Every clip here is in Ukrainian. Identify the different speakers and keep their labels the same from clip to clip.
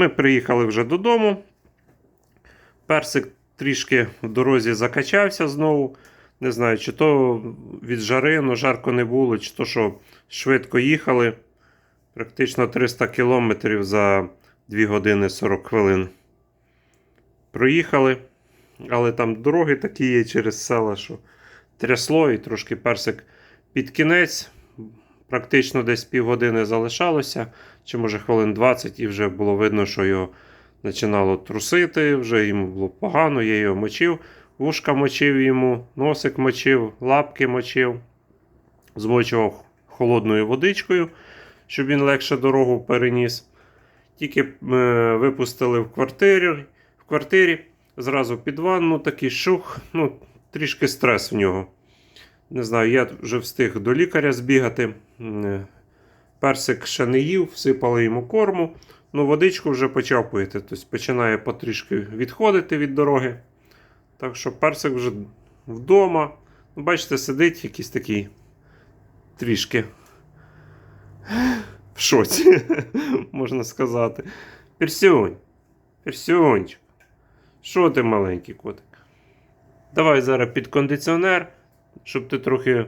Speaker 1: Ми приїхали вже додому. Персик трішки в дорозі закачався знову. Не знаю, чи то від жари, ну жарко не було, чи то що швидко їхали. Практично 300 кілометрів за 2 години 40 хвилин. Проїхали, але там дороги такі є через села, що трясло і трошки персик під кінець. Практично десь півгодини залишалося, чи може хвилин 20, і вже було видно, що його починало трусити, вже йому було погано, я його мочив, вушка мочив йому, носик мочив, лапки мочив, змочував холодною водичкою, щоб він легше дорогу переніс. Тільки е, випустили в квартирі, в квартирі, зразу під ванну, такий шух, ну, трішки стрес в нього. Не знаю, я вже встиг до лікаря збігати. Е, Персик ще не їв, всипали йому корму. Ну, водичку вже почав пити. Тобто починає потрішки відходити від дороги. Так що персик вже вдома. Ну, Бачите, сидить якийсь такий трішки в шоці, можна сказати. Персюнь, персюнчик. Що ти маленький котик? Давай зараз під кондиціонер, щоб ти трохи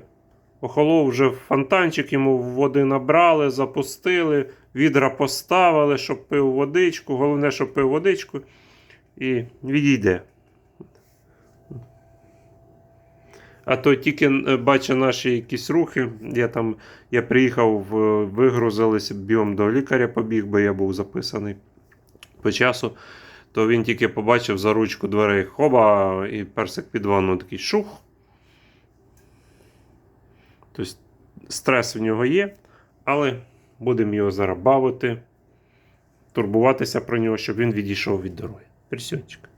Speaker 1: охолов, вже фонтанчик йому води набрали, запустили, відра поставили, щоб пив водичку. Головне, щоб пив водичку і відійде. А то тільки е, бачу наші якісь рухи. Я там я приїхав, вигрузилися бігом до лікаря побіг, бо я був записаний по часу. То він тільки побачив за ручку дверей хоба і персик під ванну такий шух. Тобто стрес в нього є, але будемо його зараз бавити, турбуватися про нього, щоб він відійшов від дороги. Персюнчик.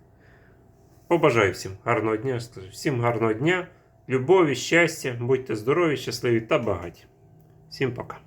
Speaker 1: Побажаю всім гарного дня. скажу. Всім гарного дня, любові, щастя, будьте здорові, щасливі та багаті. Всім пока.